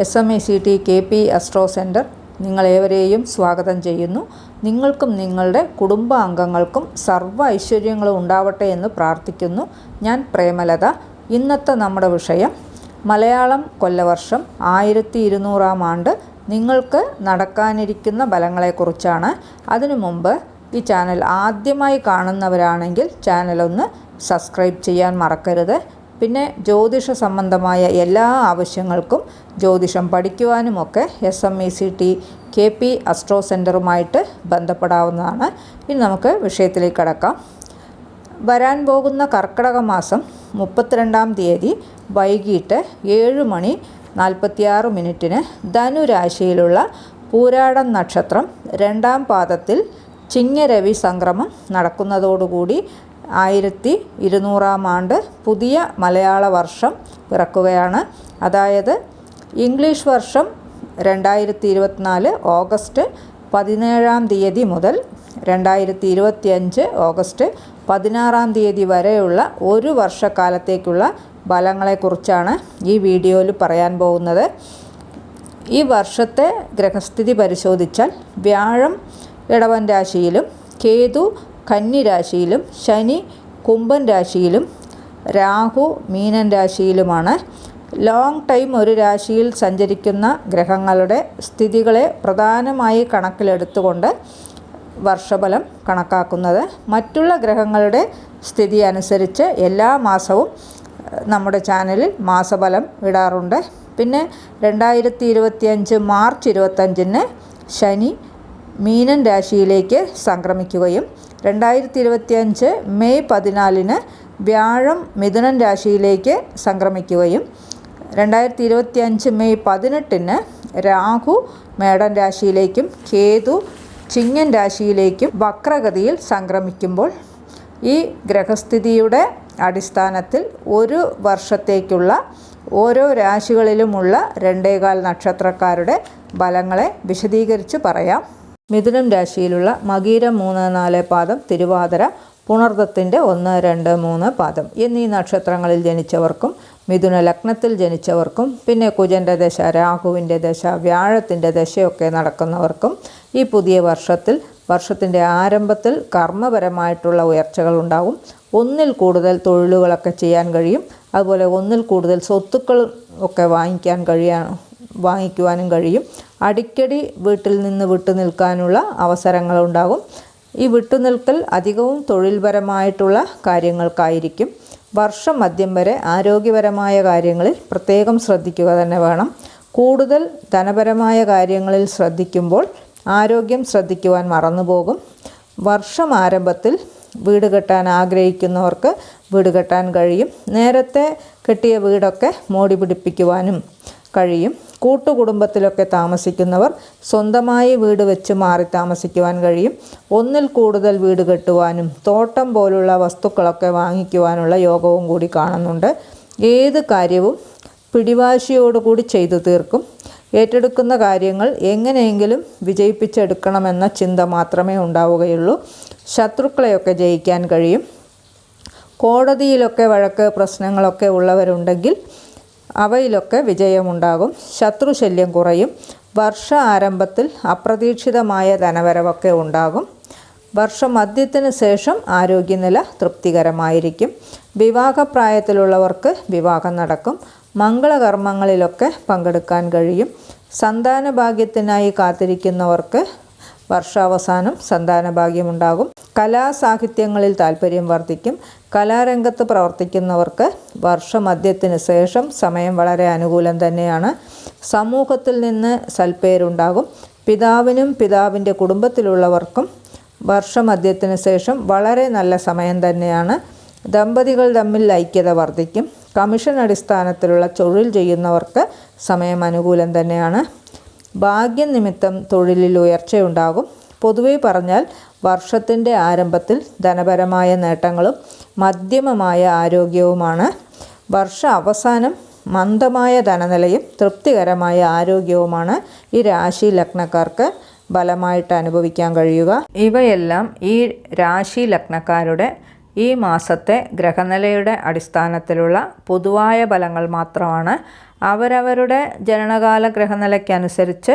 S M I C T K P astro centre നിങ്ങളേവരെയും സ്വാഗതം ചെയ്യുന്നു. നിങ്ങൾക്കും നിങ്ങളുടെ കുടുംബാംഗങ്ങൾക്കും സർവ ഐശ്വര്യങ്ങളും ഉണ്ടാവട്ടെ എന്ന് പ്രാർത്ഥിക്കുന്നു. ഞാൻ പ്രേമലത. ഇന്നത്തെ നമ്മുടെ വിഷയം മലയാളം കൊല്ലവർഷം ആയിരത്തി ഇരുന്നൂറാം ആണ്ട് നിങ്ങൾക്ക് നടക്കാനിരിക്കുന്ന ഫലങ്ങളെക്കുറിച്ചാണ്. അതിനു മുമ്പ് ഈ ചാനൽ ആദ്യമായി കാണുന്നവരാണെങ്കിൽ ചാനലൊന്ന് സബ്സ്ക്രൈബ് ചെയ്യാൻ മറക്കരുത്. പിന്നെ ജ്യോതിഷ സംബന്ധമായ എല്ലാ ആവശ്യങ്ങൾക്കും ജ്യോതിഷം പഠിക്കുവാനുമൊക്കെ S M E C T K P astro സെന്ററുമായിട്ട് ബന്ധപ്പെടാവുന്നതാണ്. ഇനി നമുക്ക് വിഷയത്തിലേക്ക് കടക്കാം. വരാൻ പോകുന്ന കർക്കിടക മാസം മുപ്പത്തിരണ്ടാം തീയതി വൈകിട്ട് ഏഴ് മണി നാൽപ്പത്തിയാറ് മിനിറ്റിന് ധനുരാശിയിലുള്ള പൂരാടം നക്ഷത്രം രണ്ടാം പാദത്തിൽ ചിങ്ങരവി സംക്രമം നടക്കുന്നതോടുകൂടി ആയിരത്തി ഇരുന്നൂറാം ആണ്ട് പുതിയ മലയാള വർഷം പിറക്കുകയാണ്. അതായത് ഇംഗ്ലീഷ് വർഷം രണ്ടായിരത്തി ഇരുപത്തിനാല് ഓഗസ്റ്റ് പതിനേഴാം തീയതി മുതൽ രണ്ടായിരത്തി ഇരുപത്തിയഞ്ച് ഓഗസ്റ്റ് പതിനാറാം തീയതി വരെയുള്ള ഒരു വർഷക്കാലത്തേക്കുള്ള ഫലങ്ങളെക്കുറിച്ചാണ് ഈ വീഡിയോയിൽ പറയാൻ പോകുന്നത്. ഈ വർഷത്തെ ഗ്രഹസ്ഥിതി പരിശോധിച്ചാൽ വ്യാഴം ഇടവൻ രാശിയിലും കേതു കന്നി രാശിയിലും ശനി കുംഭൻ രാശിയിലും രാഹു മീനൻ രാശിയിലുമാണ്. ലോങ് ടൈം ഒരു രാശിയിൽ സഞ്ചരിക്കുന്ന ഗ്രഹങ്ങളുടെ സ്ഥിതികളെ പ്രധാനമായി കണക്കിലെടുത്തുകൊണ്ട് വർഷഫലം കണക്കാക്കുന്നത്. മറ്റുള്ള ഗ്രഹങ്ങളുടെ സ്ഥിതി അനുസരിച്ച് എല്ലാ മാസവും നമ്മുടെ ചാനലിൽ മാസഫലം ഇടാറുണ്ട്. പിന്നെ രണ്ടായിരത്തി ഇരുപത്തിയഞ്ച് മാർച്ച് ഇരുപത്തഞ്ചിന് ശനി മീനൻ രാശിയിലേക്ക് സംക്രമിക്കുകയും രണ്ടായിരത്തി ഇരുപത്തിയഞ്ച് മെയ് പതിനാലിന് വ്യാഴം മിഥുനൻ രാശിയിലേക്ക് സംക്രമിക്കുകയും രണ്ടായിരത്തി ഇരുപത്തിയഞ്ച് മെയ് പതിനെട്ടിന് രാഹു മേടൻ രാശിയിലേക്കും കേതു ചിങ്ങൻ രാശിയിലേക്കും വക്രഗതിയിൽ സംക്രമിക്കുമ്പോൾ ഈ ഗ്രഹസ്ഥിതിയുടെ അടിസ്ഥാനത്തിൽ ഒരു വർഷത്തേക്കുള്ള ഓരോ രാശികളിലുമുള്ള രണ്ടേകാൽ നക്ഷത്രക്കാരുടെ ഫലങ്ങളെ വിശദീകരിച്ച് പറയാം. മിഥുനം രാശിയിലുള്ള മകീരം മൂന്ന് നാല് പാദം തിരുവാതിര പുണർദത്തിന്റെ ഒന്ന് രണ്ട് മൂന്ന് പാദം. എന്നീ നക്ഷത്രങ്ങളിൽ ജനിച്ചവർക്കും മിഥുന ലഗ്നത്തിൽ ജനിച്ചവർക്കും പിന്നെ കുജന്റെ ദശ രാഹുവിന്റെ ദശ വ്യാഴത്തിന്റെ ദശയൊക്കെ നടക്കുന്നവർക്കും ഈ പുതിയ വർഷത്തിൽ വർഷത്തിന്റെ ആരംഭത്തിൽ കർമ്മപരമായിട്ടുള്ള ഉയർച്ചകൾ ഉണ്ടാകും ഒന്നിൽ കൂടുതൽ തൊഴിലുകളൊക്കെ ചെയ്യാൻ കഴിയും. അതുപോലെ ഒന്നിൽ കൂടുതൽ സ്വത്തുക്കൾ ഒക്കെ വാങ്ങിക്കാൻ കഴിയാൻ വാങ്ങിക്കുവാനും കഴിയും. അടിക്കടി വീട്ടിൽ നിന്ന് വിട്ടു നിൽക്കാനുള്ള അവസരങ്ങളുണ്ടാകും. ഈ വിട്ടുനിൽക്കൽ അധികവും തൊഴിൽപരമായിട്ടുള്ള കാര്യങ്ങൾക്കായിരിക്കും. വർഷം മധ്യം വരെ ആരോഗ്യപരമായ കാര്യങ്ങളിൽ പ്രത്യേകം ശ്രദ്ധിക്കുക തന്നെ വേണം. കൂടുതൽ ധനപരമായ കാര്യങ്ങളിൽ ശ്രദ്ധിക്കുമ്പോൾ ആരോഗ്യം ശ്രദ്ധിക്കുവാൻ മറന്നുപോകും. വർഷം ആരംഭത്തിൽ വീട് കെട്ടാൻ ആഗ്രഹിക്കുന്നവർക്ക് വീട് കെട്ടാൻ കഴിയും. നേരത്തെ കെട്ടിയ വീടൊക്കെ മോടി പിടിപ്പിക്കുവാനും കഴിയും. കൂട്ടുകുടുംബത്തിലൊക്കെ താമസിക്കുന്നവർ സ്വന്തമായി വീട് വെച്ച് മാറി താമസിക്കുവാൻ കഴിയും. ഒന്നിൽ കൂടുതൽ വീട് കെട്ടുവാനും തോട്ടം പോലുള്ള വസ്തുക്കളൊക്കെ വാങ്ങിക്കുവാനുള്ള യോഗവും കൂടി കാണുന്നുണ്ട്. ഏത് കാര്യവും പിടിവാശിയോടുകൂടി ചെയ്തു തീർക്കും. ഏറ്റെടുക്കുന്ന കാര്യങ്ങൾ എങ്ങനെയെങ്കിലും വിജയിപ്പിച്ചെടുക്കണമെന്ന ചിന്ത മാത്രമേ ഉണ്ടാവുകയുള്ളൂ. ശത്രുക്കളെയൊക്കെ ജയിക്കാൻ കഴിയും. കോടതിയിലൊക്കെ വഴക്ക് പ്രശ്നങ്ങളൊക്കെ ഉള്ളവരുണ്ടെങ്കിൽ അവയിലൊക്കെ വിജയമുണ്ടാകും. ശത്രുശല്യം കുറയും. വർഷ ആരംഭത്തിൽ അപ്രതീക്ഷിതമായ ധനവരവൊക്കെ ഉണ്ടാകും. വർഷമധ്യത്തിന് ശേഷം ആരോഗ്യനില തൃപ്തികരമായിരിക്കും. വിവാഹപ്രായത്തിലുള്ളവർക്ക് വിവാഹം നടക്കും. മംഗളകർമ്മങ്ങളിലൊക്കെ പങ്കെടുക്കാൻ കഴിയും. സന്താന ഭാഗ്യത്തിനായി കാത്തിരിക്കുന്നവർക്ക് വർഷാവസാനം സന്താന സന്താനഭാഗ്യമുണ്ടാകും. കലാസാഹിത്യങ്ങളിൽ താല്പര്യം വർദ്ധിക്കും. കലാരംഗത്ത് പ്രവർത്തിക്കുന്നവർക്ക് വർഷമധ്യത്തിന് ശേഷം സമയം വളരെ അനുകൂലം തന്നെയാണ്. സമൂഹത്തിൽ നിന്ന് സൽപ്പേരുണ്ടാകും പിതാവിനും പിതാവിന്റെ കുടുംബത്തിലുള്ളവർക്കും വർഷമധ്യത്തിന് ശേഷം വളരെ നല്ല സമയം തന്നെയാണ്. ദമ്പതികൾ തമ്മിൽ ഐക്യത വർദ്ധിക്കും. കമ്മീഷൻ അടിസ്ഥാനത്തിലുള്ള തൊഴിൽ ചെയ്യുന്നവർക്ക് സമയം അനുകൂലം തന്നെയാണ്. ഭാഗ്യം നിമിത്തം തൊഴിലിൽ ഉയർച്ചയുണ്ടാകും. പൊതുവെ പറഞ്ഞാൽ വർഷത്തിന്റെ ആരംഭത്തിൽ ധനപരമായ നേട്ടങ്ങളും മധ്യമമായ ആരോഗ്യവുമാണ്. വർഷ അവസാനം മന്ദമായ ധനനിലയും തൃപ്തികരമായ ആരോഗ്യവുമാണ് ഈ രാശി ലഗ്നക്കാർക്ക് ബലമായിട്ട് അനുഭവിക്കാൻ കഴിയുക. ഇവയെല്ലാം ഈ രാശി ലഗ്നക്കാരുടെ ഈ മാസത്തെ ഗ്രഹനിലയുടെ അടിസ്ഥാനത്തിലുള്ള പൊതുവായ ഫലങ്ങൾ മാത്രമാണ്. അവരവരുടെ ജനനകാല ഗ്രഹനിലയ്ക്കനുസരിച്ച്